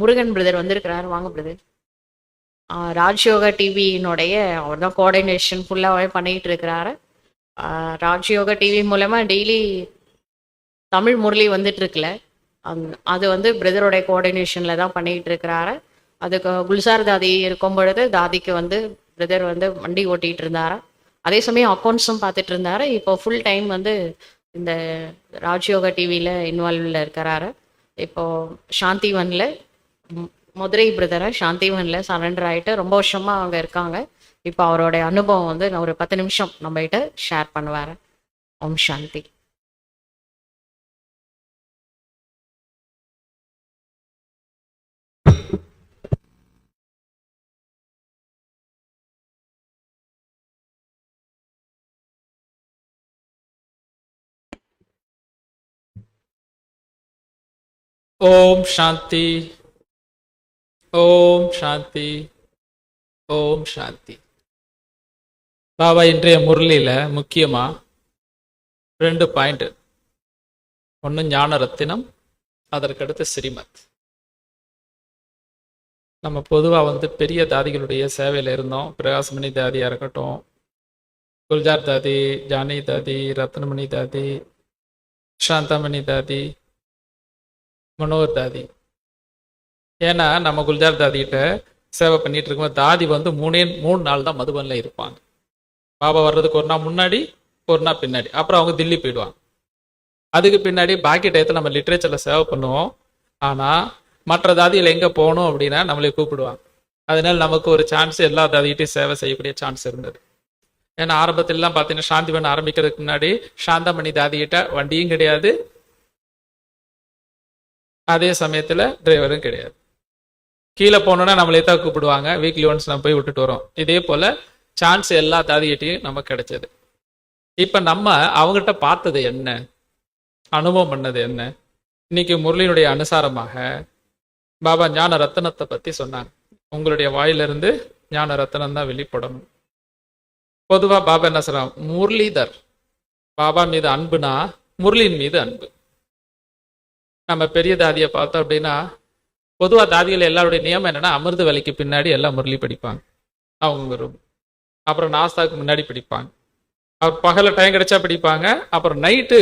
Murugan brother வந்திருக்கிறாரு. வாங்க brother ராஜ்யோகா டிவியினுடைய அவர் தான் கோஆர்டினேஷன் ஃபுல்லாகவே பண்ணிகிட்டு இருக்கிறாரு. ராஜ்யோகா டிவி மூலமாக டெய்லி தமிழ் முரளி வந்துட்டு இருக்குல்ல அந்- அது வந்து பிரதருடைய கோஆர்டினேஷனில் தான் பண்ணிக்கிட்டு இருக்கிறாரு. அதுக்கு குல்சார் தாதி இருக்கும் பொழுது தாதிக்கு வந்து பிரதர் வந்து வண்டி ஓட்டிகிட்டு இருந்தாரு. அதே சமயம் அக்கௌண்ட்ஸும் பார்த்துட்டு இருந்தாரு. இப்போ ஃபுல் டைம் வந்து இந்த ராஜ்யோகா டிவியில் இன்வால்வ்ல இருக்கிறாரு. இப்போ சாந்தி வன்ல மதுரை பிரதரை சாந்திவனில் சரண்டர் ஆகிட்டு ரொம்ப வருஷமாக அவங்க இருக்காங்க. இப்போ அவருடைய அனுபவம் வந்து நான் ஒரு பத்து நிமிஷம் நம்ம கிட்ட ஷேர் பண்ணுவார். ஓம் சாந்தி. ஓம் சாந்தி. ஓம் சாந்தி. ஓம் சாந்தி. பாபா இன்றைய முரளியில் முக்கியமாக ரெண்டு பாயிண்ட். ஒன்று ஞான ரத்தினம் அதற்கடுத்து ஸ்ரீமத். நம்ம பொதுவாக வந்து பெரிய தாதிகளுடைய சேவையில் இருந்தோம். பிரகாசமணி தாதியாக இருக்கட்டும் குல்ஜார் தாதி ஜானி தாதி ரத்னமணி தாதி சாந்தாமணி தாதி மனோகர் தாதி. ஏன்னா நம்ம குல்ஜார் தாதிகிட்ட சேவை பண்ணிட்டு இருக்கும்போது தாதி வந்து மூணே மூணு நாள் தான் மதுபனில் இருப்பாங்க. பாபா வர்றதுக்கு ஒரு நாள் முன்னாடி ஒரு நாள் பின்னாடி. அப்புறம் அவங்க தில்லி போயிடுவாங்க. அதுக்கு பின்னாடி பாக்கி டயத்தில் நம்ம லிட்ரேச்சரில் சேவை பண்ணுவோம். ஆனால் மற்ற தாதியில் எங்கே போகணும் அப்படின்னா நம்மளே கூப்பிடுவாங்க. அதனால நமக்கு ஒரு சான்ஸ் எல்லா தாதிகிட்டையும் சேவை செய்யக்கூடிய சான்ஸ் இருந்தது. ஏன்னா ஆரம்பத்திலலாம் பார்த்தீங்கன்னா சாந்திவன் ஆரம்பிக்கிறதுக்கு முன்னாடி சாந்தாமணி தாதிகிட்ட வண்டியும் கிடையாது. அதே சமயத்தில் டிரைவரும் கிடையாது. கீழே போனோன்னா நம்மளே தான் கூப்பிடுவாங்க? வீக்லி ஒன்ஸ் நம்ம போய் விட்டுட்டு வரோம். இதே போல் சான்ஸ் எல்லா தாதிகிட்டையும் நமக்கு கிடைச்சது. இப்போ நம்ம அவங்ககிட்ட பார்த்தது என்ன? அனுபவம் பண்ணது என்ன? இன்னைக்கு முரளியினுடைய அனுசாரமாக பாபா ஞான ரத்தனத்தை பற்றி சொன்னாங்க. உங்களுடைய வாயிலிருந்து ஞான ரத்தனம் தான் வெளிப்படணும். பொதுவாக பாபா என்ன சொல்றாங்க? முரளிதர். பாபா மீது அன்புனா முரளியின் மீது அன்பு. நம்ம பெரிய தாதியை பார்த்தோம் அப்படின்னா பொதுவாக தாதிகள் எல்லாருடைய நியமம் என்னன்னா அமிர்த வேலைக்கு பின்னாடி எல்லாம் முரளி படிப்பாங்க. அவங்க ரூம் அப்புறம் நாஸ்தாவுக்கு முன்னாடி படிப்பாங்க. அவர் பகலில் டைம் கிடைச்சா படிப்பாங்க. அப்புறம் நைட்டு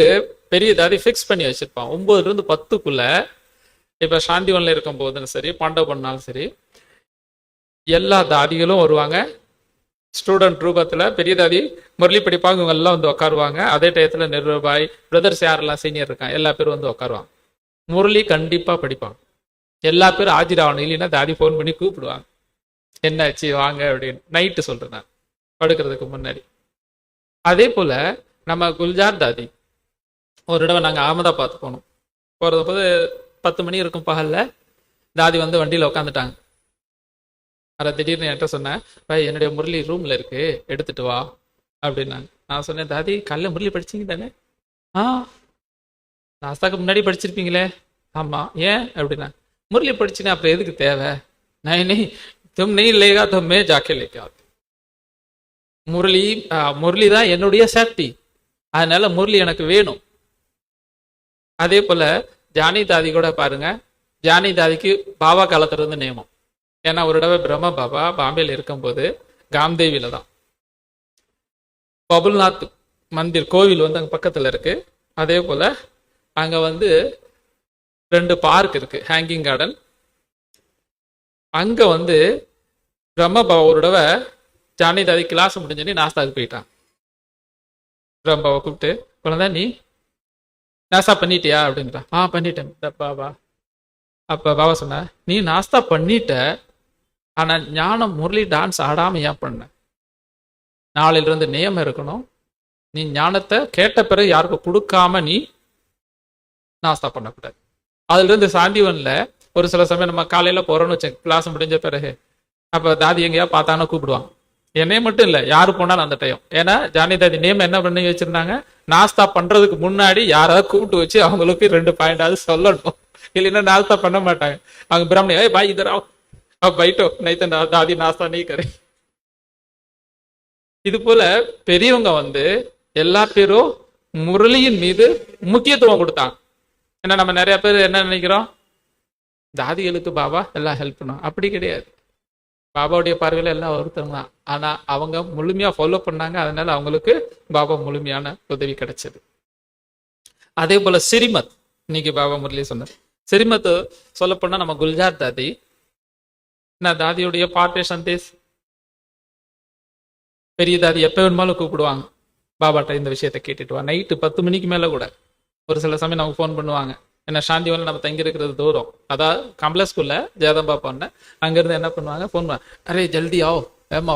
பெரிய தாதி ஃபிக்ஸ் பண்ணி வச்சுருப்பான் ஒம்பதுலேருந்து பத்துக்குள்ளே இப்போ சாந்திவனில் இருக்கும் போதும் சரி பாண்டவ பண்ணாலும் சரி எல்லா தாதிகளும் வருவாங்க. ஸ்டூடெண்ட் ரூபத்தில் பெரிய தாதி முரளி படிப்பாங்க இவங்க எல்லாம் வந்து உட்காருவாங்க அதே டயத்தில் நிர்வாய் பிரதர்ஸ் யாரெல்லாம் சீனியர் இருக்காங்க எல்லா பேரும் வந்து உட்காருவாங்க முரளி கண்டிப்பாக படிப்பாங்க. எல்லா பேரும் ஆஜராகணும். இல்லைன்னா தாதி ஃபோன் பண்ணி கூப்பிடுவாங்க. என்னாச்சு வாங்க அப்படின்னு. நைட்டு சொல்கிறேன் நான். படுக்கிறதுக்கு முன்னாடி. அதே போல் நம்ம குல்ஜார் தாதி ஒரு தடவை நாங்கள் அகமதாபாத் போனோம். போகிறது போது பத்து மணி இருக்கும் பகலில் தாதி வந்து வண்டியில் உட்காந்துட்டாங்க அதை திடீர்னு என்கிட்ட சொன்னேன் "பாய், என்னுடைய முரளி ரூமில் இருக்குது எடுத்துட்டு வா. அப்படின்னாங்க. நான் சொன்னேன் தாதி காலைல முரளி படிச்சீங்க தானே? ஆ. நாஸ்தாக்கு முன்னாடி படிச்சிருப்பீங்களே. ஆமாம் ஏன்? முரளி படிச்சுனா அப்புறம் எதுக்கு தேவை? நான் நீ தும் நெய் லேகா தும்மே ஜாக்கே லேக்கா முரளி முரளி தான் என்னுடைய சேஃப்டி அதனால முரளி எனக்கு வேணும். அதே போல ஜானி தாதி கூட பாருங்க. ஜானி தாதிக்கு பாபா காலத்துல இருந்து நியமம். ஏன்னா ஒரு தடவை பிரம்ம பாபா பாம்பேல இருக்கும்போது காம்தேவியில தான். பபுல்நாத் மந்திர் கோவில் வந்து அங்கே பக்கத்தில் இருக்கு. அதே போல் அங்கே வந்து ரெண்டு பார்க் இருக்கு ஹேங்கிங் கார்டன் அங்கே வந்து பிரம்ம ஒரு தடவை ஜானி தாதி கிளாஸ் முடிஞ்சோடனே நாஸ்தாவுக்கு போயிட்டான். பிரம்ம கூப்பிட்டு குழந்தை நீ நாஸ்தா பண்ணிட்டியா? அப்படின்றான். ஆ பண்ணிட்டேன். பாபா அப்போ பாபா சொன்ன நீ நாஸ்தா பண்ணிட்ட ஆனால் ஞானம் முரளி டான்ஸ் ஆடாம ஏன் பண்ண? நாளிலிருந்து நியமம் இருக்கணும். நீ ஞானத்தை கேட்ட பிறகு யாருக்கும் கொடுக்காம நீ நாஸ்தா பண்ணக்கூடாது. அதுலேருந்து இருந்து சாந்திவன்ல ஒரு சில சமயம் நம்ம காலையில் போகிறோம்னு வச்சேன் கிளாஸ் முடிஞ்ச பிறகு. அப்போ தாதி எங்கேயா பார்த்தானா கூப்பிடுவான். என்னையும் மட்டும் இல்லை யாரு போனாலும் அந்த டைம் ஏன்னா ஜானி தாதி நேம் என்ன பண்ணி வச்சுருந்தாங்க? நாஸ்தா பண்ணுறதுக்கு முன்னாடி யாராவது கூப்பிட்டு வச்சு அவங்களுக்கு ரெண்டு பாயிண்டாவது சொல்லணும். இல்லைன்னா நாஸ்தா பண்ண மாட்டாங்க. அவங்க பிராமணி ஏ பாய் இதரா? பைட்டோ நைத்தன் தாதி நாஸ்தா நீ கரை. இது போல பெரியவங்க வந்து எல்லா பேரும் முரளியின் மீது முக்கியத்துவம் கொடுத்தாங்க. ஏன்னா நம்ம நிறைய பேர் என்ன நினைக்கிறோம்? தாதிகளுக்கு பாபா எல்லாம் ஹெல்ப் பண்ணும் அப்படி கிடையாது. பாபாவுடைய பார்வையில் எல்லாம் ஒருத்தவங்க தான். ஆனால் அவங்க முழுமையா ஃபாலோ பண்ணாங்க. அதனால அவங்களுக்கு பாபா முழுமையான உதவி கிடைச்சது. அதே போல சிறிமத் இன்னைக்கு பாபா முரளி சொன்னார். சிறிமத் சொல்லப்போனால் நம்ம குல்ஜார் தாதி நான் தாதியுடைய பார்ட்டேஷன் சந்தேஷ். பெரிய தாதி எப்போ வேணுமாலும் கூப்பிடுவாங்க. பாபாட்ட இந்த விஷயத்த கேட்டுட்டு வா. நைட்டு பத்து மணிக்கு மேலே கூட. ஒரு சில சமயம் நமக்கு ஃபோன் பண்ணுவாங்க. என்ன சாந்திவனில் நம்ம தங்கி இருக்கிறது தூரம். அதாவது கம்ப்ளஸ் ஸ்கூல்ல ஜெயதம்பா பண்ணேன் அங்கேருந்து என்ன பண்ணுவாங்க ஃபோன் பண்ணுவாங்க. அரே ஜல்தி ஆவோ. ஏமா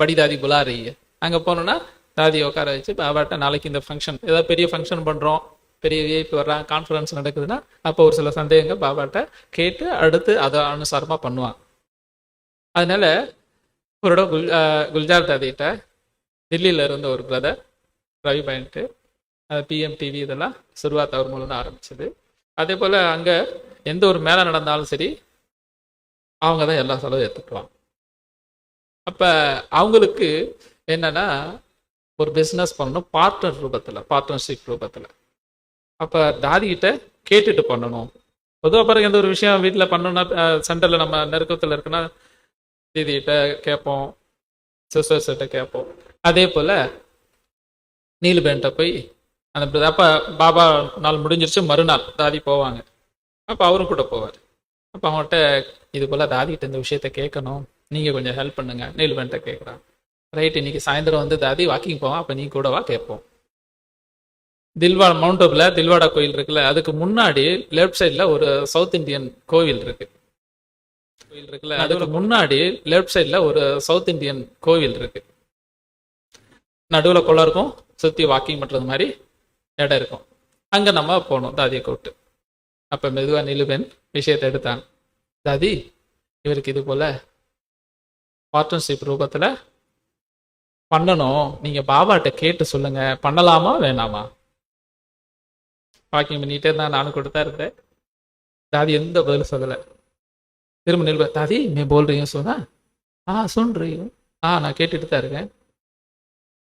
படி தாதி புலாரிய அங்கே போனோன்னா தாதியை உட்கார வச்சு பாபாட்ட நாளைக்கு இந்த ஃபங்க்ஷன் ஏதாவது பெரிய ஃபங்க்ஷன் பண்ணுறோம் பெரிய விஐபி வர்றாங்க கான்ஃபரன்ஸ் நடக்குதுன்னா அப்போ ஒரு சில சந்தேகங்கள் பாபாட்ட கேட்டு அடுத்து அதை அனுசாரமாக பண்ணுவாங்க. அதனால ஒரு இடம் குல் குல்ஜார் தாதிகிட்ட டெல்லியில் இருந்த ஒரு brother Ravi point PM TV இதெல்லாம் சுருவாத் அவர் மூலம் தான் ஆரம்பிச்சது. அதே போல் அங்கே எந்த ஒரு மேலே நடந்தாலும் சரி அவங்க தான் எல்லா செலவும் ஏற்றுக்குவாங்க அப்போ அவங்களுக்கு என்னன்னா ஒரு பிஸ்னஸ் பண்ணணும் பார்ட்னர் ரூபத்தில் பார்ட்னர்ஷிப் ரூபத்தில். அப்போ தாதிகிட்ட கேட்டுட்டு பண்ணணும். பொதுவாக பிறகு எந்த ஒரு விஷயம் வீட்டில் பண்ணணும்னா சென்டரில் நம்ம நெருக்கத்தில் இருக்குன்னா தீதிகிட்ட கேட்போம் சிஸ்டர்ஸ்கிட்ட கேட்போம். அதே போல் நீலுபேன்ட்ட போய் அந்த அப்ப பாபா நாள் முடிஞ்சிருச்சு மறுநாள் தாதி போவாங்க. அப்போ அவரும் கூட போவார். அப்போ அவங்கள்ட்ட இது போல் தாதிகிட்ட இந்த விஷயத்த கேட்கணும். நீங்கள் கொஞ்சம் ஹெல்ப் பண்ணுங்க. நீலுபேன்ட்ட கேட்குறான் ரைட் இன்னைக்கு சாயந்தரம் வந்து தாதி வாக்கிங் போவோம் அப்போ நீ கூடவா கேட்போம். தில்வா மவுண்ட் ரோப்ல தில்வாடா கோயில் இருக்குல்ல அதுக்கு முன்னாடி லெஃப்ட் சைடில் ஒரு சவுத் இந்தியன் கோவில் இருக்கு. கோயில் இருக்குல்ல அதுக்கு முன்னாடி லெஃப்ட் சைடில் ஒரு சவுத் இந்தியன் கோவில் இருக்கு. நடுவில் குளம் இருக்கும் சுற்றி வாக்கிங் பண்ணுறது மாதிரி. இடம் இருக்கும். அங்கே நம்ம போனோம் தாதியை கூப்பிட்டு. அப்போ மெதுவாக நிலுவன் விஷயத்தை எடுத்தாங்க தாதி இவருக்கு இது போல் பார்ட்னர்ஷிப் ரூபத்தில் பண்ணணும். நீங்கள் பாபாட்ட கேட்டு சொல்லுங்கள் பண்ணலாமா வேணாமா? வாக்கிங் பண்ணிகிட்டே இருந்தால் நானும் கொடுத்தா இருந்தேன். தாதி எந்த பதிலும் சொல்லலை. திரும்ப நிலுவை தாதி நீ போல்றீங்க சொன்னா? ஆ சொல்றீங்க ஆ நான் கேட்டுட்டு தான் இருக்கேன்.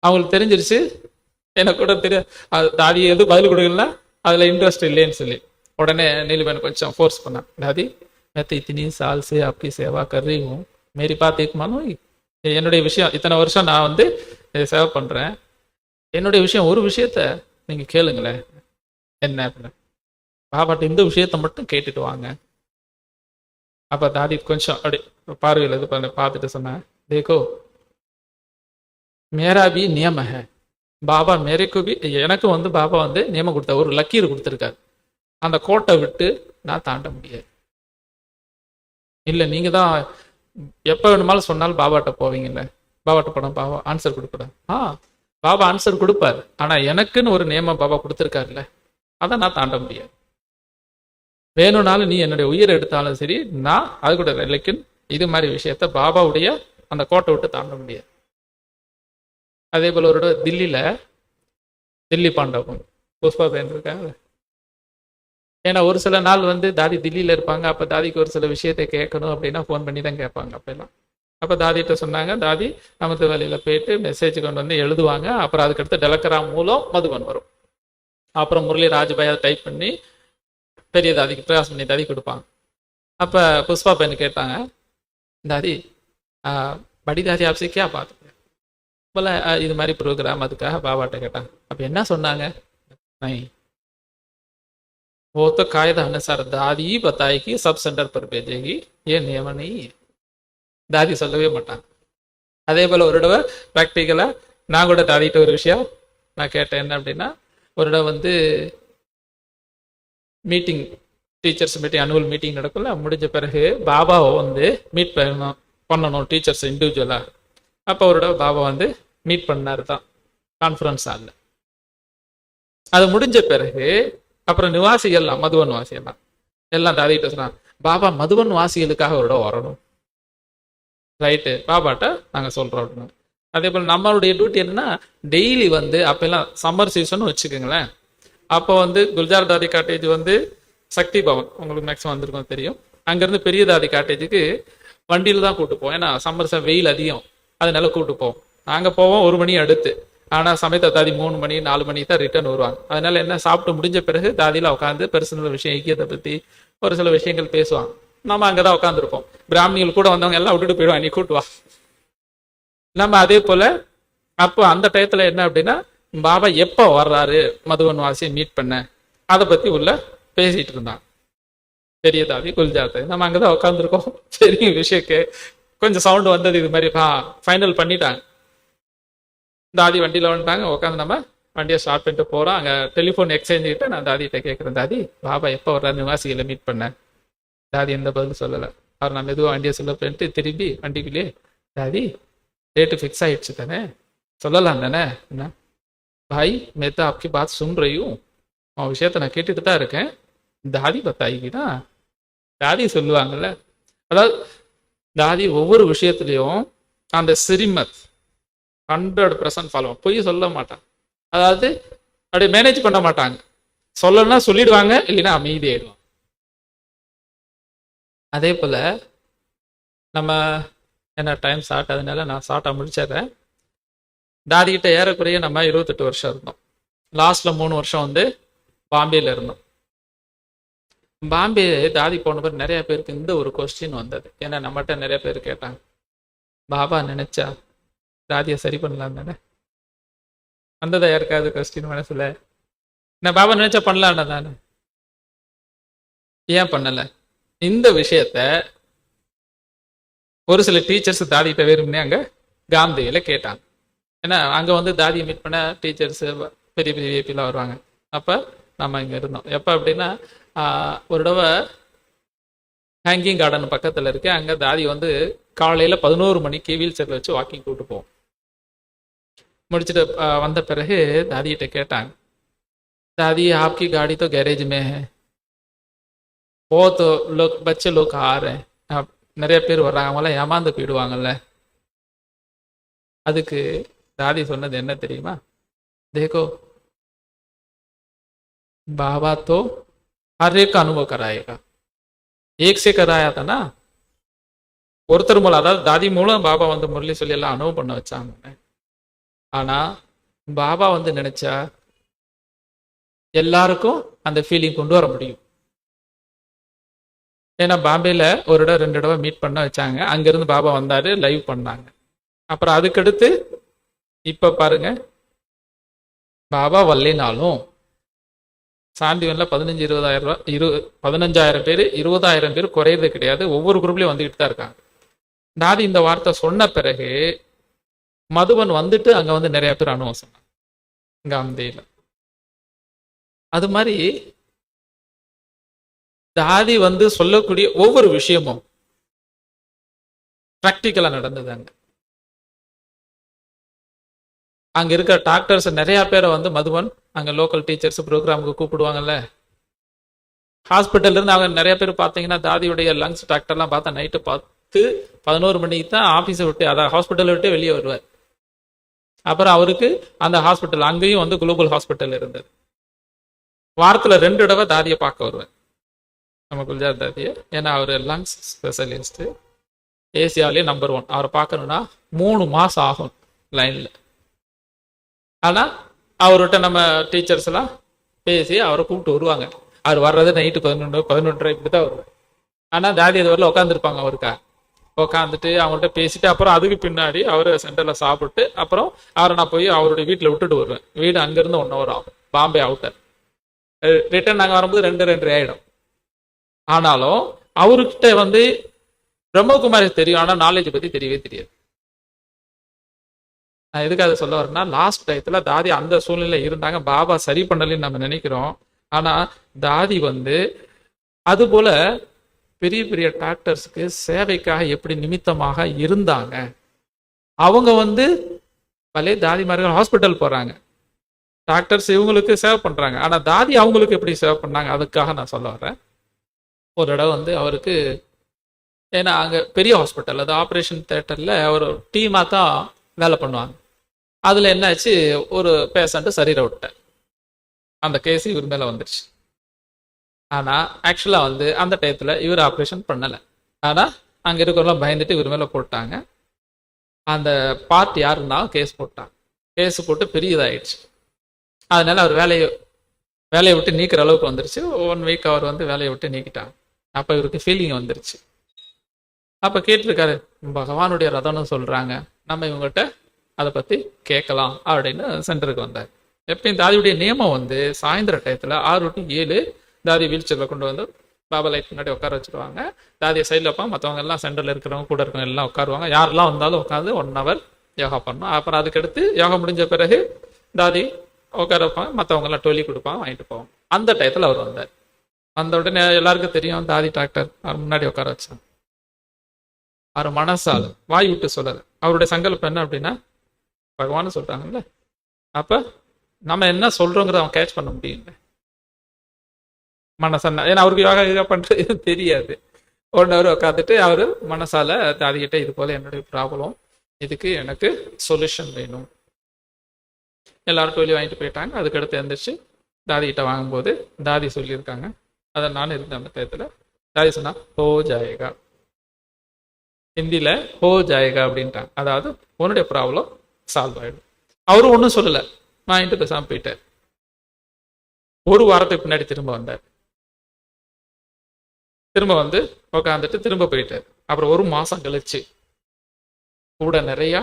அவங்களுக்கு தெரிஞ்சிருச்சு எனக்கு கூட தெரியாது அது எது பதில் கொடுக்கலன்னா அதில் இன்ட்ரெஸ்ட் இல்லைன்னு சொல்லி. உடனே நீலிபன் கொஞ்சம் ஃபோர்ஸ் பண்ணேன். டாதி நேற்று இத்தினி சால்ஸு சே அப்படி சேவா கர்றீவும் மாரி பார்த்துக்குமானும் என்னுடைய விஷயம் இத்தனை வருஷம் நான் வந்து சேவை பண்ணுறேன் என்னுடைய விஷயம் ஒரு விஷயத்த நீங்கள் கேளுங்களேன். என்ன அப்படின்னு. பாபாட்ட இந்த விஷயத்த மட்டும் கேட்டுட்டு வாங்க. அப்போ தாடி கொஞ்சம் அப்படி பார்வையில் இது பண்ண பார்த்துட்டு சொன்னேன் தேகோ மேரா பி நியம பாபா மேரேக்கு பி வந்து பாபா வந்து நியமம் கொடுத்த ஒரு லக்கீர் கொடுத்துருக்காரு. அந்த கோட்டை விட்டு நான் தாண்ட முடியாது. இல்லை நீங்கள் தான் எப்போ வேணுமாலும் சொன்னாலும் பாபாட்ட போவீங்கல்ல. பாபாட்ட படம் பாபா ஆன்சர் கொடுக்கூடாது ஆ பாபா ஆன்சர் கொடுப்பார். ஆனால் எனக்குன்னு ஒரு நியமம் பாபா கொடுத்துருக்காருல்ல அதை நான் தாண்ட முடியாது. வேணும்னாலும் நீ என்னுடைய உயிரை எடுத்தாலும் சரி நான் அது கூட லைக்கின் இது மாதிரி விஷயத்த பாபாவுடைய அந்த கோட்டை விட்டு தாண்ட முடியாது. அதே போல் ஒரு தடவை தில்லியில் தில்லி பாண்டவம் புஷ்பா பேன் இருக்காங்க ஏன்னா ஒரு சில நாள் வந்து தாதி தில்லியில் இருப்பாங்க அப்போ தாதிக்கு ஒரு சில விஷயத்தை கேட்கணும் அப்படின்னா ஃபோன் பண்ணி தான் கேட்பாங்க அப்போல்லாம். அப்போ தாதிகிட்ட சொன்னாங்க தாதி நமது வேலையில் போயிட்டு மெசேஜ் கொண்டு வந்து எழுதுவாங்க அப்புறம் அதுக்கடுத்து டெலக்கரா மூலம் மதுபன் வரும். அப்புறம் முரளி ராஜபாய் அதை டைப் பண்ணி பெரிய தாதிக்கு பிரயாசம் பண்ணி தாதி கொடுப்பாங்க. அப்போ புஷ்பா பையன் கேட்டாங்க தாதி ஆ, படி தாதி ஆப்ஸே கே போல ஆ, இது மாதிரி ப்ரோக்ராம் அதுக்காக பாபாட்ட கேட்டாங்க அப்போ என்ன சொன்னாங்க नहीं वो तो कायदा अनुसार दादी ही बताएगी सब सेंटर पर भेजेगी ये नियम नहीं है தாதி சொல்லவே மாட்டாங்க அதே போல் ஒரு தடவை ப்ராக்டிக்கலாக நான் கூட தாதிட்ட ஒரு விஷயம் நான் கேட்டேன் என்ன அப்படின்னா ஒரு தடவை வந்து meeting teachers meeting annual meeting நடக்கும்ல முடிஞ்ச பிறகு பாபாவை வந்து மீட் பண்ணணும் பண்ணணும் டீச்சர்ஸ் இண்டிவிஜுவலாக அப்போ அவரோட பாபா வந்து மீட் பண்ணார் தான். கான்ஃபரன்ஸ் ஹாலில் அது முடிஞ்ச பிறகு அப்புறம் நிவாசிகள்லாம் மதுவன் வாசியெல்லாம் எல்லாம் தாதிகிட்ட சொன்னான் பாபா மதுவன் வாசிகளுக்காக அவரோட வரணும். ரைட்டு பாபாட்ட நாங்கள் சொல்கிறோம் அப்படின்னு. அதே போல் நம்மளுடைய டியூட்டி என்னன்னா டெய்லி வந்து அப்போல்லாம் சம்மர் சீசன் வச்சுக்கோங்களேன். அப்போ வந்து குல்ஜார் தாதி காட்டேஜ் வந்து சக்தி பவன் உங்களுக்கு மேக்ஸிமம் வந்திருக்கும் தெரியும். அங்கேருந்து பெரிய தாதி காட்டேஜுக்கு வண்டியில் தான் கூட்டு போவோம். ஏன்னா சம்மர் வெயில் அதிகம். அதனால கூப்பிட்டு போவோம். நாங்கள் போவோம் ஒரு மணி அடுத்து. ஆனால் சமயத்தை தாதி மூணு மணி நாலு மணி தான் ரிட்டர்ன் வருவாங்க. அதனால என்ன சாப்பிட்டு முடிஞ்ச பிறகு தாதியில் உட்காந்து பர்சனல் விஷயம் ஐக்கியத்தை பற்றி ஒரு சில விஷயங்கள் பேசுவாங்க. நம்ம அங்கதான் உட்காந்துருப்போம் பிராமணிகள் கூட வந்தவங்க எல்லாம் விட்டுட்டு போயிடுவாங்க. நீ கூட்டுவா நம்ம அதே போல அப்போ அந்த டயத்தில் என்ன அப்படின்னா பாபா எப்போ வர்றாரு மதுவன் வாசியை மீட் பண்ண? அதை பத்தி உள்ள பேசிட்டு இருந்தான் பெரிய தாதி குல்ஜாத்து நம்ம அங்கதான் உட்காந்துருக்கோம் பெரிய விஷயக்கு கொஞ்சம் சவுண்டு வந்தது இது மாதிரி. ஃபைனல் பண்ணிட்டாங்க. தாதி வண்டியில் வந்துட்டாங்க. உட்காந்து நம்ம வண்டியை ஸ்டார்ட் பண்ணிட்டு போகிறோம் அங்கே டெலிஃபோன் எக்ஸ்சேஞ்ச் கிட்ட நான் தாதிகிட்ட கேட்குறேன் தாதி பாபா எப்போ வர்றாரு? நிவாசிகளை மீட் பண்ணேன். தாதி எந்த பதில் சொல்லலை. அவர் நான் மெதுவாக வண்டியை சொல்ல போயிட்டு திரும்பி வண்டிக்குள்ளேயே தாதி ரேட்டு ஃபிக்ஸ் ஆகிடுச்சு தானே? சொல்லலாம் தானே? என்ன? பாய் மேத்தா ஆப்கி பாத் சுன் அவன் விஷயத்த நான் கேட்டுட்டு தான் இருக்கேன். தாதி பத்தாய்க்கு தான் தாதி சொல்லுவாங்கல்ல. அதாவது தாதி ஒவ்வொரு விஷயத்துலையும் அந்த சிரிமத் ஹண்ட்ரட் பர்சன்ட் ஃபாலோ பொய் சொல்ல மாட்டாங்க அதாவது அப்படியே மேனேஜ் பண்ண மாட்டாங்க. சொல்லணும்னா சொல்லிடுவாங்க இல்லைன்னா அமைதி ஆயிடுவாங்க அதே போல் நம்ம என்ன டைம் ஷார்ட் அதனால நான் ஷார்ட்டாக முடிச்சிடுறேன். தாதிக்கிட்ட ஏறக்குறைய நம்ம இருபத்தெட்டு வருஷம் இருந்தோம். லாஸ்ட்டில் மூணு வருஷம் வந்து பாம்பேயில் இருந்தோம். பாம்பே தாதி போன நிறைய பேருக்கு இந்த ஒரு கொஸ்டின் வந்தது. ஏன்னா நம்மகிட்ட நிறைய பேர் கேட்டாங்க. பாபா நினைச்சா தாதியை சரி பண்ணலாம் தானே? வந்ததா யாருக்காவது கொஸ்டின் மனசுல? நான் பாபா நினைச்சா பண்ணலாம்டா தானே? ஏன் பண்ணல? இந்த விஷயத்த ஒரு சில டீச்சர்ஸ் தாதிகிட்ட வேறும்னே அங்க காந்தியில கேட்டாங்க. ஏன்னா அங்க வந்து தாதியை மீட் பண்ண டீச்சர்ஸ் பெரிய பெரிய விஐபிலாம் வருவாங்க. அப்ப நம்ம இங்க இருந்தோம். எப்ப அப்படின்னா ஒரு தடவை ஹேங்கிங் கார்டன் பக்கத்துல இருக்கு அங்க தாதி வந்து காலையில பதினோரு மணிக்கு வீல் சேர்ல வச்சு வாக்கிங் கூட்டு போவோம் முடிச்சுட்டு ஆஹ், வந்த பிறகு தாதிகிட்ட கேட்டாங்க दादी आपकी गाड़ी तो गैरेज में है बहुत लोग बच्चे लोग आ रहे हैं அப்~ நிறைய பேர் வர்றாங்க அவங்களாம் ஏமாந்து போயிடுவாங்கல்ல அதுக்கு தாதி சொன்னது என்ன தெரியுமா देखो बाबा तो हर एक का अनुभव कराएगा एक से कराया था ना ஒருத்தர் மூலம் அதாவது தாதி மூலம் பாபா வந்து முரளி சொல்லி எல்லாம் அனுபவம் பண்ண வச்சாங்க ஆனா பாபா வந்து நினைச்சா எல்லாருக்கும் அந்த ஃபீலிங் கொண்டு வர முடியும் ஏன்னா பாம்பேல ஒரு இடம் ரெண்டு தடவை மீட் பண்ண வச்சாங்க அங்கிருந்து பாபா வந்தாரு லைவ் பண்ணாங்க அப்புறம் அதுக்கடுத்து இப்ப பாருங்க பாபா வரலைனாலும் சாண்டிவனில் பதினஞ்சு இருபதாயிரம் ரூபாய் இரு பதினஞ்சாயிரம் பேர் இருபதாயிரம் பேர் குறையிறது கிடையாது. ஒவ்வொரு குரூப்லேயும் வந்துகிட்டு தான் இருக்காங்க. நாதி இந்த வார்த்தை சொன்ன பிறகு மதுவன் வந்துட்டு அங்க வந்து நிறைய பேர் அனுபவம் சொன்னாங்க. இங்க அந்தையில அது மாதிரி தாதி வந்து சொல்லக்கூடிய ஒவ்வொரு விஷயமும் ப்ராக்டிக்கலா நடந்தது அங்கே. அங்கே இருக்க டாக்டர்ஸ் நிறையா பேரை வந்து மதுவன் அங்கே லோக்கல் டீச்சர்ஸ் ப்ரோக்ராமுக்கு கூப்பிடுவாங்கல்ல. ஹாஸ்பிட்டல்லேருந்து அவங்க நிறைய பேர் பார்த்தீங்கன்னா தாதியுடைய லங்ஸ் டாக்டர்லாம் பார்த்தா நைட்டு பத்து பதினோரு மணிக்கு தான் ஆஃபீஸை விட்டு அதான் ஹாஸ்பிட்டலை விட்டு வெளியே வருவார். அப்புறம் அவருக்கு அந்த ஹாஸ்பிட்டல் அங்கேயும் வந்து குளோபல் ஹாஸ்பிட்டல் இருந்தது. வாரத்தில் ரெண்டு தடவை தாதியை பார்க்க வருவேன் நம்ம குல்ஜார் தாதியை ஏன்னா அவர் லங்ஸ் ஸ்பெஷலிஸ்ட்டு ஏசியாலே நம்பர் ஒன் அவரை பார்க்கணுன்னா மூணு மாதம் ஆகும் லைனில் ஆனால் அவர்கிட்ட நம்ம டீச்சர்ஸ் எல்லாம் பேசி அவரை கூப்பிட்டு வருவாங்க. அவர் வர்றது நைட்டு பதினொன்று பதினொன்றரை இப்படி தான் வருவார். ஆனால் தாதி அது வரல உட்காந்துருப்பாங்க அவருக்கா? உட்காந்துட்டு அவங்கள்ட்ட பேசிட்டு அப்புறம் அதுக்கு பின்னாடி அவர் சென்டரில் சாப்பிட்டு அப்புறம் அவரை நான் போய் அவருடைய வீட்டில் விட்டுட்டு வருவேன். வீடு அங்கேருந்து ஒன் ஹவர் ஆகும். பாம்பே அவுட்டர் ரிட்டர்ன் நாங்கள் வரும்போது ரெண்டு ரெண்டு ஆயிடும். ஆனாலும் அவர்கிட்ட வந்து பிரம்மகுமாரி தெரியும். ஆனால் நாலேஜ் பற்றி தெரியவே தெரியாது. நான் எதுக்கு அதை சொல்ல வரேன்னா லாஸ்ட் டயத்தில் தாதி அந்த சூழ்நிலை இருந்தாங்க. பாபா சரி பண்ணலன்னு நம்ம நினைக்கிறோம். ஆனால் தாதி வந்து அதுபோல் பெரிய பெரிய டாக்டர்ஸுக்கு சேவைக்காக எப்படி நிமித்தமாக இருந்தாங்க? அவங்க வந்து பழைய தாதிமார்கள் ஹாஸ்பிட்டல் போகிறாங்க டாக்டர்ஸ் இவங்களுக்கு சேவை பண்ணுறாங்க ஆனால் தாதி அவங்களுக்கு எப்படி சேவை பண்ணாங்க? அதுக்காக நான் சொல்ல வரேன். ஒரு தடவை வந்து அவருக்கு ஏன்னா அங்கே பெரிய ஹாஸ்பிட்டல் அது ஆப்ரேஷன் தேட்டரில் ஒரு டீமாக தான் வேலை பண்ணுவாங்க. அதில் என்னாச்சு? ஒரு பேஷண்ட்டு சரீரை விட்டேன். அந்த கேஸ் இவர் மேலே வந்துடுச்சு ஆனால் ஆக்சுவலாக வந்து அந்த டயத்தில் இவர் ஆப்ரேஷன் பண்ணலை. ஆனால் அங்கே இருக்கிறவங்களாம் பயந்துட்டு இவர் மேலே போட்டாங்க. அந்த பார்ட் இருந்தாலும் கேஸ் போட்டாங்க. கேஸ் போட்டு பெரிய இதாகிடுச்சு அதனால அவர் வேலையை வேலையை விட்டு நீக்கிற அளவுக்கு வந்துருச்சு. ஒன் வீக் அவர் வந்து வேலையை விட்டு நீக்கிட்டாங்க. அப்போ இவருக்கு ஃபீலிங் வந்துருச்சு. அப்போ கேட்டிருக்காரு பகவானுடைய ரதம்னு சொல்கிறாங்க நம்ம இவங்ககிட்ட அதை பற்றி கேட்கலாம் அப்படின்னு சென்டருக்கு வந்தார். எப்பயும் தாதியுடைய நியமம் வந்து சாயந்தர டயத்தில் ஆறு டு ஏழு தாதி வீல் சேரில் கொண்டு வந்து பாபா லைட் முன்னாடி உட்கார வச்சிருவாங்க. தாதியை சைடில் வைப்பாங்க மற்றவங்க எல்லாம் சென்டரில் இருக்கிறவங்க கூட இருக்கிறவங்க எல்லாம் உட்காருவாங்க. யாரெல்லாம் வந்தாலும் உட்காந்து ஒன் ஹவர் யோகா பண்ணணும். அப்புறம் அதுக்கடுத்து யோகா முடிஞ்ச பிறகு தாதி உட்கார வைப்பாங்க. மற்றவங்க எல்லாம் டொலி கொடுப்பாங்க வாங்கிட்டு போவாங்க. அந்த டயத்தில் அவர் வந்தார். வந்த உடனே எல்லாருக்கும் தெரியும் தாதி டாக்டர் அவர் முன்னாடி உட்கார வச்சாங்க. அவர் மனசால் வாய் விட்டு சொல்லலை. அவருடைய சங்கல்பம் என்ன அப்படின்னா பகவானு சொல்கிறாங்கல்ல அப்போ நம்ம என்ன சொல்கிறோங்கிறத அவன் கேட்ச் பண்ண முடியுங்க மனசன்ன ஏன்னா அவருக்கு யோகா யோகா பண்ணுறது தெரியாது. ஒன் ஹவர் உட்காந்துட்டு அவர் மனசால தாதிகிட்ட இது போல் என்னுடைய ப்ராப்ளம் இதுக்கு எனக்கு சொல்யூஷன் வேணும். எல்லாரும் டோலி வாங்கிட்டு போயிட்டாங்க அதுக்கடுத்து எழுந்திரிச்சு தாதிகிட்ட வாங்கும்போது தாதி சொல்லியிருக்காங்க. அதை நான் இருந்தேன் அந்த டயத்தில். தாதி சொன்னால் ஹோ ஜாயகா. ஹிந்தியில் ஹோ ஜாயகா அப்படின்ட்டாங்க. அதாவது உன்னுடைய ப்ராப்ளம் சால்வ் ஆயிடும். அவரும் ஒன்றும் சொல்லலை. இன்ட்டு பேசாமல் போயிட்டார் ஒரு வாரத்துக்கு பின்னாடி திரும்ப வந்தார். திரும்ப வந்து உக்காந்துட்டு திரும்ப போயிட்டார். அப்புறம் ஒரு மாதம் கழிச்சு கூட நிறையா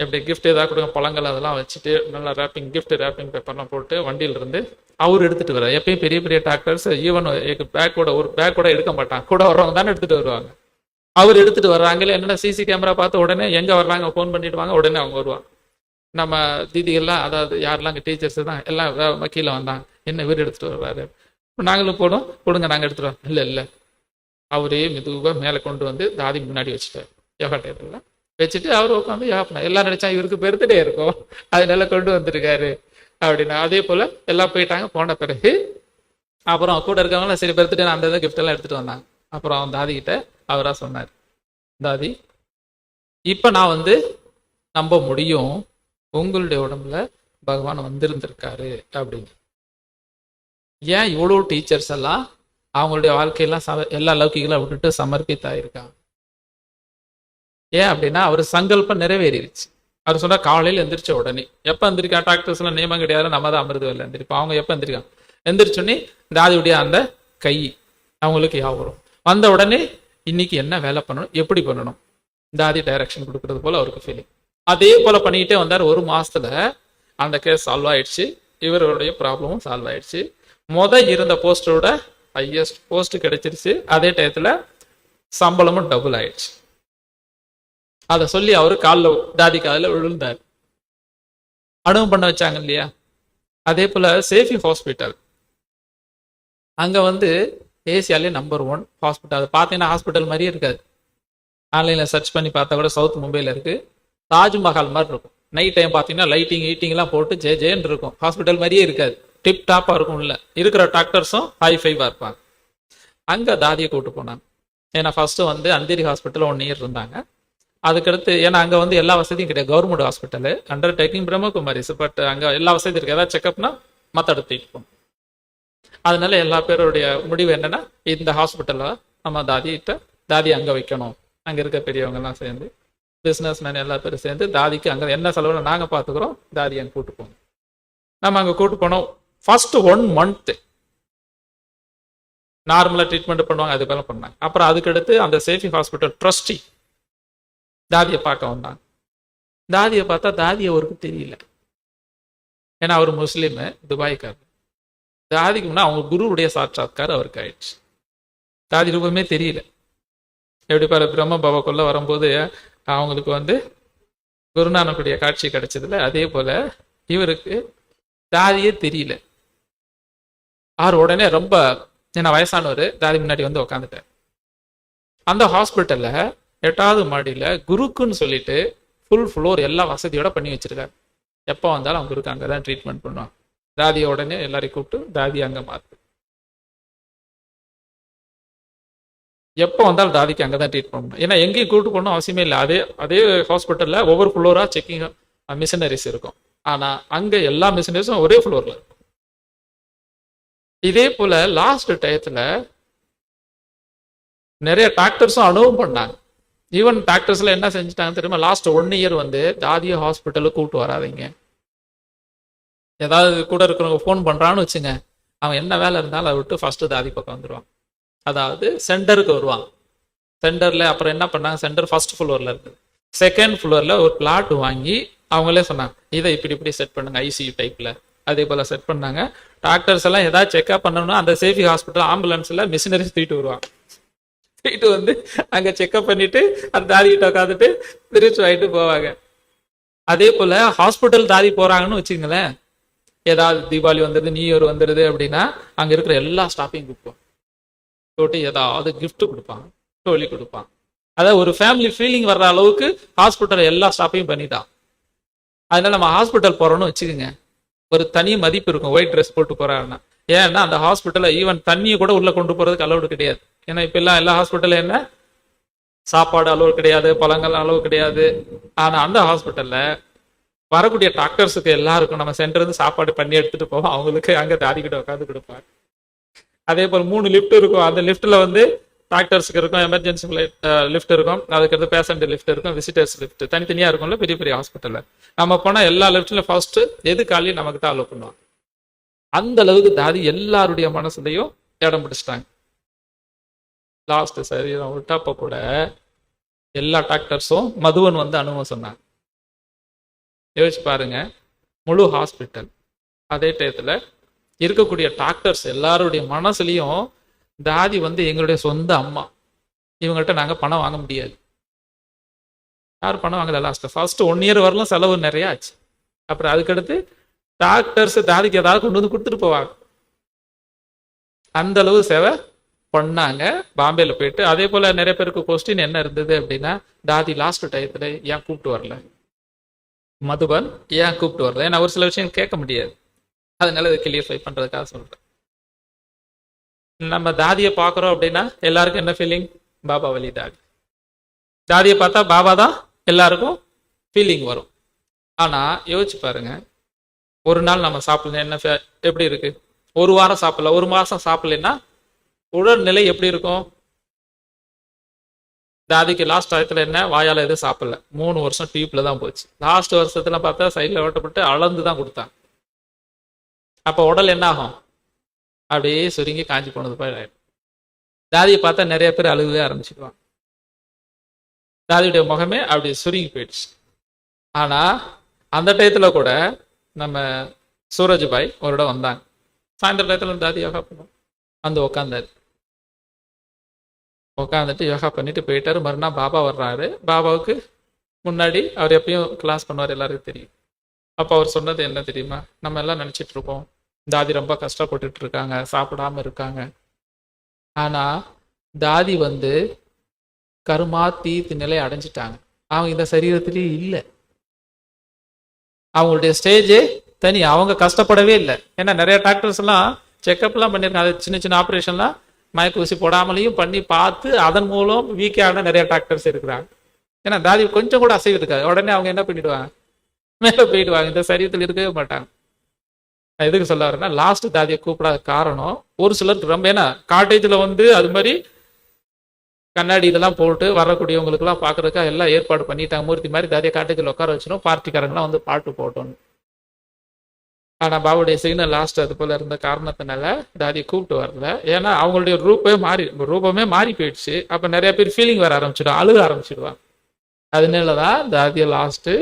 எப்படி கிஃப்ட் ஏதாவது கொடுங்க பழங்கள் அதெல்லாம் வச்சுட்டு நல்லா ரேப்பிங் கிஃப்ட் ரேப்பிங் பேப்பர்லாம் போட்டு வண்டியில இருந்து அவர் எடுத்துட்டு வர்றார். எப்பயும் பெரிய பெரிய டாக்டர்ஸ் ஈவன் பேக்கோட ஒரு பேக் கூட எடுக்க மாட்டாங்க. கூட வர்றவங்க தானே எடுத்துட்டு வருவாங்க. அவர் எடுத்துட்டு வர்றாங்களே என்னடா சிசி கேமரா பார்த்து உடனே எங்க வர்றாங்க? ஃபோன் பண்ணிட்டு வாங்க. உடனே அவங்க வருவாங்க. நம்ம தீதிகள்லாம் அதாவது யாரெல்லாம் அங்கே டீச்சர்ஸ் தான் எல்லாம் கீழே வந்தாங்க. என்ன இவர் எடுத்துட்டு வர்றாரு? நாங்களும் போனோம். கொடுங்க நாங்கள் எடுத்துட்டு வரோம். இல்லை இல்லை. அவரே மெதுவாக மேலே கொண்டு வந்து தாதி முன்னாடி வச்சுட்டார். யோகா டேபிளில் வச்சுட்டு அவர் உட்காந்து யோகா எல்லாம் நினைச்சா இவருக்கு பெருத்துட்டே இருக்கும். அதனால கொண்டு வந்திருக்காரு. அப்படின்னா. அதே போல் எல்லாம் போயிட்டாங்க. போன பிறகு அப்புறம் கூட இருக்கவங்களாம் சரி பெருத்துட்டு அந்த இதை gift எல்லாம் எடுத்துட்டு வந்தாங்க. அப்புறம் அவன் அவராக அவரா சொன்னார். தாதி இப்போ நான் வந்து நம்ப முடியும் உங்களுடைய உடம்புல பகவான் வந்திருந்திருக்காரு அப்படின்னு. ஏன் இவ்வளோ டீச்சர்ஸ் எல்லாம் அவங்களுடைய வாழ்க்கையெல்லாம் சம எல்லா லௌகிகளை விட்டுட்டு சமர்ப்பித்தாயிருக்காங்க? ஏன் அப்படின்னா அவர் சங்கல்பம் நிறைவேறிடுச்சு அவர் சொன்னா காலையில் எந்திரிச்ச உடனே. எப்போ எந்திரிக்கா? டாக்டர்ஸ்லாம் நியமம் கிடையாது நம்ம தான் அமிர்த வேலை எந்திரிப்போம். அவங்க எப்போ எந்திரிக்காங்க? எந்திரிச்சோடனே தாதியுடைய அந்த கை அவங்களுக்கு ஞாபகம் வந்த உடனே இன்னைக்கு என்ன வேலை பண்ணணும் எப்படி பண்ணணும்? தாதி டைரக்ஷன் கொடுக்கறது போல அவருக்கு ஃபீலிங் அதே போல பண்ணிக்கிட்டே வந்தார். ஒரு மாசத்துல அந்த கேஸ் சால்வ் ஆயிடுச்சு. இவருடைய ப்ராப்ளமும் சால்வ் ஆயிடுச்சு. மொத இருந்த போஸ்டரோட ஹையஸ்ட் போஸ்ட் கிடைச்சிருச்சு. அதே டயத்துல சம்பளமும் டபுள் ஆயிடுச்சு. அதை சொல்லி அவர் காலில் தாதி காலில் விழுந்தார். அனுபவம் பண்ண வச்சாங்க இல்லையா? அதே போல சேஃபி ஹாஸ்பிட்டல். அங்க வந்து ஏசியாலே நம்பர் ஒன் ஹாஸ்பிட்டல் அது பார்த்தீங்கன்னா ஹாஸ்பிட்டல் மாதிரியே இருக்காது. ஆன்லைனில் சர்ச் பண்ணி பார்த்தா கூட சவுத் மும்பையில் இருக்குது தாஜ்மஹால் மாதிரி இருக்கும். நைட் டைம் பார்த்தீங்கன்னா லைட்டிங் ஈட்டிங்லாம் போட்டு ஜே ஜேன்னு இருக்கும். ஹாஸ்பிட்டல் மாதிரியே இருக்காது. டிப் டாப்பாக இருக்கும் இல்லை. இருக்கிற டாக்டர்ஸும் ஹை ஃபைவாக இருப்பாங்க. அங்கே தாதியை கூப்பிட்டு போனாங்க. ஏன்னா ஃபர்ஸ்ட்டு வந்து அந்தேரி ஹாஸ்பிட்டலில் ஒன் இயர் இருந்தாங்க. அதுக்கடுத்து ஏன்னா அங்கே வந்து எல்லா வசதியும் கிடையாது. Government hospital undertaking Brahma Kumaris but அங்கே எல்லா வசதியும் இருக்குது ஏதாவது செக்அப்னா மற்ற இடத்துக்கு போகணும். அதனால எல்லா பேருடைய முடிவு என்னன்னா இந்த ஹாஸ்பிட்டலில் நம்ம தாதிகிட்ட தாதி அங்கே வைக்கணும். அங்கே இருக்க பெரியவங்க எல்லாம் சேர்ந்து பிஸ்னஸ் மேன் எல்லா பேரும் சேர்ந்து தாதிக்கு அங்கே என்ன செலவுல நாங்கள் பார்த்துக்குறோம் தாதி அங்கே கூட்டு போனோம் நம்ம அங்கே கூட்டு போனோம் ஃபர்ஸ்ட் ஒன் மந்த்து நார்மலாக ட்ரீட்மெண்ட் பண்ணுவாங்க அது மேலே பண்ணாங்க. அப்புறம் அதுக்கடுத்து அந்த சேஃபி ஹாஸ்பிட்டல் ட்ரஸ்டி தாதியை பார்க்க வந்தாங்க. தாதியை பார்த்தா தாதி அவருக்கு தெரியல. ஏன்னா அவர் முஸ்லீமு துபாய்க்காரர். தாதிக்கு முன்னா அவங்க குருவுடைய சாட்சாத்கார் அவருக்கு ஆயிடுச்சு. தாதி ரூபமே தெரியல. எப்படி பாரு பிரம்ம பவக்குள்ள வரும்போது அவங்களுக்கு வந்து குருநானக்குடைய காட்சி கிடைச்சதுல அதே போல இவருக்கு தாதியே தெரியல. அவர் உடனே ரொம்ப என்ன வயசானவர் தாதி முன்னாடி வந்து உக்காந்துட்டார். அந்த ஹாஸ்பிட்டல்ல எட்டாவது மாடியில குருக்குன்னு சொல்லிட்டு ஃபுல் ஃப்ளோர் எல்லா வசதியோட பண்ணி வச்சிருக்காரு. எப்போ வந்தாலும் அவங்க குருக்கு அங்கே தான் ட்ரீட்மெண்ட் பண்ணுவாங்க தாதியை உடனே எல்லாரையும் கூப்பிட்டு தாதி அங்கே மாத்து. எப்போ வந்தாலும் தாதிக்கு அங்கே தான் ட்ரீட் பண்ணணும். ஏன்னா எங்கேயும் கூப்பிட்டு போகணும் அவசியமே இல்லை. அதே அதே ஹாஸ்பிட்டலில் ஒவ்வொரு ஃப்ளோராக செக்கிங் மிஷினரிஸ் இருக்கும். ஆனால் அங்கே எல்லா மிஷினரிஸும் ஒரே ஃப்ளோரில் இருக்கும். இதே போல் லாஸ்ட் டயத்தில் நிறைய டாக்டர்ஸும் அனுபவம் பண்ணாங்க. ஈவன் டாக்டர்ஸில் என்ன செஞ்சுட்டாங்க தெரியுமா? லாஸ்ட் ஒன் இயர் வந்து தாதிய ஹாஸ்பிட்டலுக்கு கூப்பிட்டு வராதீங்க. ஏதாவது கூட இருக்கிறவங்க ஃபோன் பண்ணுறான்னு வச்சுங்க அவன் என்ன வேலை இருந்தாலும் அதை விட்டு ஃபஸ்ட்டு தாதி பக்கம் வந்துடுவான் அதாவது சென்டருக்கு வருவான். சென்டரில் அப்புறம் என்ன பண்ணாங்க சென்டர் ஃபர்ஸ்ட் ஃப்ளோரில் இருக்குது செகண்ட் ஃப்ளோரில் ஒரு பிளாட் வாங்கி அவங்களே சொன்னாங்க இதை இப்படி இப்படி செட் பண்ணுங்க ஐசியூ டைப்பில் அதே போல் செட் பண்ணாங்க. டாக்டர்ஸ் எல்லாம் ஏதாவது செக்அப் பண்ணணும்னா அந்த சேஃபி ஹாஸ்பிட்டல் ஆம்புலன்ஸில் மிஷினரிஸ் தூக்கிட்டு வருவாங்க தூக்கிட்டு வந்து அங்கே செக்அப் பண்ணிட்டு அந்த தாதிக்கிட்ட உட்காந்துட்டு திருச்சி வாங்கிட்டு போவாங்க. அதே போல் ஹாஸ்பிட்டல் தாதி போகிறாங்கன்னு வச்சுங்களேன் ஏதாவது தீபாவளி வந்துடுது நியூ இயர் வந்துடுது அப்படின்னா அங்கே இருக்கிற எல்லா ஸ்டாஃபையும் கொடுப்போம் போட்டு ஏதாவது கிஃப்ட் கொடுப்பாங்க டோலி கொடுப்பாங்க. அதாவது ஒரு ஃபேமிலி ஃபீலிங் வர்ற அளவுக்கு ஹாஸ்பிட்டல் எல்லா ஸ்டாஃபையும் பண்ணிட்டான் அதனால நம்ம ஹாஸ்பிட்டல் போகிறோம்னு வச்சுக்கோங்க. ஒரு தனி மதிப்பு இருக்கும் ஒயிட் ட்ரெஸ் போட்டு போகிறாருன்னா ஏன்னா அந்த ஹாஸ்பிட்டலில் ஈவன் தண்ணியை கூட உள்ளே கொண்டு போகிறதுக்கு அலௌடு கிடையாது. ஏன்னா இப்போல்லாம் எல்லா ஹாஸ்பிட்டல்ல என்ன? சாப்பாடு அளவு கிடையாது பழங்கள் அளவு கிடையாது. ஆனால் அந்த ஹாஸ்பிட்டலில் வரக்கூடிய டாக்டர்ஸுக்கு எல்லாருக்கும் நம்ம சென்டர்ந்து சாப்பாடு பண்ணி எடுத்துட்டு போவோம். அவங்களுக்கு அங்கே தாடிக்கிட்ட உட்காந்து கொடுப்பாங்க. அதே போல் மூணு லிஃப்ட் இருக்கும். அந்த லிஃப்ட்டில் வந்து டாக்டர்ஸுக்கு இருக்கும் எமர்ஜென்சி லிஃப்ட் இருக்கும். அதுக்கடுத்து பேஷண்ட் லிஃப்ட் இருக்கும் விசிட்டர்ஸ் லிஃப்ட் தனித்தனியாக இருக்கும்ல பெரிய பெரிய ஹாஸ்பிட்டலில் நம்ம போனால் எல்லா லிஃப்ட்லையும் ஃபர்ஸ்ட் எது காலையும் நமக்கு தான் அலோவ் பண்ணுவாங்க. அந்த அளவுக்கு தாதி எல்லாருடைய மனசுலையும் இடம் பிடிச்சிட்டாங்க. லாஸ்ட் சரி விட்டப்ப கூட எல்லா டாக்டர்ஸும் மதுவன் வந்து அனுபவம் சொன்னாங்க. யோசிச்சு பாருங்க. முழு ஹாஸ்பிட்டல் அதே டயத்தில் இருக்கக்கூடிய டாக்டர்ஸ் எல்லாருடைய மனசுலையும் தாதி வந்து எங்களுடைய சொந்த அம்மா. இவங்கள்ட்ட நாங்கள் பணம் வாங்க முடியாது. யார் பணம் வாங்கல லாஸ்ட்டு ஃபர்ஸ்ட் ஒன் இயர் வரலாம் செலவு நிறையா ஆச்சு. அப்புறம் அதுக்கடுத்து டாக்டர்ஸ் தாதிக்கு ஏதாவது கொண்டு வந்து கொடுத்துட்டு போவாங்க. அந்த அளவு சேவை பண்ணாங்க. பாம்பேல போயிட்டு அதே போல நிறைய பேருக்கு கொஸ்டின் என்ன இருந்தது அப்படின்னா தாதி லாஸ்ட் டயத்துல ஏன் கூப்பிட்டு வரல? மதுபன் ஏன் கூப்பிட்டு வரல? ஏன்னா ஒரு சில விஷயம் கேட்க முடியாது. அதனால இதை கிளியர்ஃபை பண்ணுறதுக்காக சொல்கிறேன் நம்ம தாதியை பார்க்குறோம் அப்படின்னா எல்லாருக்கும் என்ன ஃபீலிங் பாபா வழி தாதி. தாதியை பார்த்தா பாபா தான் எல்லாருக்கும் ஃபீலிங் வரும். ஆனால் யோசிச்சு பாருங்க. ஒரு நாள் நம்ம சாப்பிடல என்ன எப்படி இருக்கு? ஒரு வாரம் சாப்பிடல ஒரு மாதம் சாப்பிடலைன்னா உடல்நிலை எப்படி இருக்கும்? தாதிக்கு லாஸ்ட் டயத்துல என்ன? வாயால எதுவும் சாப்பிடல. மூணு வருஷம் டியூப்ல தான் போச்சு. லாஸ்ட் வருஷத்துல பார்த்தா சைடில் ஓட்டப்பட்டு அளந்து தான் கொடுத்தாங்க. அப்போ உடல் என்ன ஆகும்? அப்படியே சுருங்கி காஞ்சி போனது போய் ஆயிடும். தாதியை பார்த்தா நிறைய பேர் அழுகவே ஆரம்பிச்சிடுவாங்க. தாதியுடைய முகமே அப்படி சுருங்கி போயிடுச்சு. ஆனா அந்த டயத்துல கூட நம்ம சூரஜ் பாய் ஒரு இடம் வந்தாங்க. சாயந்தர டயத்துல தாதி யோகா பண்ணுவோம். வந்து உக்காந்தாரு. உட்காந்துட்டு யோகா பண்ணிட்டு போயிட்டாரு மறுநாள் பாபா வர்றாரு. பாபாவுக்கு முன்னாடி அவர் எப்பயும் கிளாஸ் பண்ணுவார் எல்லாருக்கும் தெரியும். அப்போ அவர் சொன்னது என்ன தெரியுமா? நம்ம எல்லாம் நினைச்சிட்டு இருக்கோம் தாதி ரொம்ப கஷ்டப்பட்டுட்டு இருக்காங்க சாப்பிடாம இருக்காங்க. ஆனா தாதி வந்து கருமா தீத்து நிலை அடைஞ்சிட்டாங்க. அவங்க இந்த சரீரத்திலேயே இல்லை. அவங்களுடைய ஸ்டேஜே தனி. அவங்க கஷ்டப்படவே இல்லை. ஏன்னா நிறைய டாக்டர்ஸ் எல்லாம் செக்அப்லாம் பண்ணியிருக்காங்க. சின்ன சின்ன ஆப்ரேஷன்லாம் மயக்க ஊசி போடாமலையும் பண்ணி பார்த்து அதன் மூலம் வீக்கான நிறைய டாக்டர்ஸ் இருக்கிறாங்க. ஏன்னா தாதி கொஞ்சம் கூட அசைவு இருக்காது. உடனே அவங்க என்ன பண்ணிடுவாங்க? மேலே போயிடுவாங்க. இந்த சரீரத்தில் இருக்கவே மாட்டாங்க. நான் எதுக்கு சொல்ல வரேன்னா லாஸ்ட் தாதியை கூப்பிடாத காரணம் ஒரு சிலருக்கு ரொம்ப ஏன்னா காட்டேஜில் வந்து அது மாதிரி கண்ணாடி இதெல்லாம் போட்டு வரக்கூடியவங்களுக்குலாம் பார்க்குறதுக்காக எல்லாம் ஏற்பாடு பண்ணிட்டாங்க. மூர்த்தி மாதிரி தாதியை காட்டேஜில் உட்கார வச்சிடும் பார்ட்டிக்காரங்களாம் வந்து பாட்டு போட்டோன்னு ஆனால் பாபுடைய சிக்னல் லாஸ்ட் அது போல இருந்த காரணத்தினால தாதியை கூப்பிட்டு வரல. ஏன்னா அவங்களுடைய ரூபமே மாறி ரூபமே மாறி போயிடுச்சு. அப்போ நிறைய பேர் ஃபீலிங் வர ஆரம்பிச்சிடும் அழுக ஆரம்பிச்சிடுவாங்க. அதனாலதான் தாதியை லாஸ்ட்டு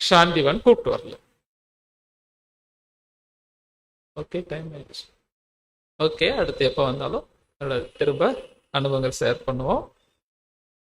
சாந்திவன் கூப்பிட்டு வரல. ஓகே டைம் ஆயிடுச்சு. ஓகே அடுத்து எப்போ வந்தாலும் திரும்ப அனுபவங்கள் ஷேர் பண்ணுவோம்.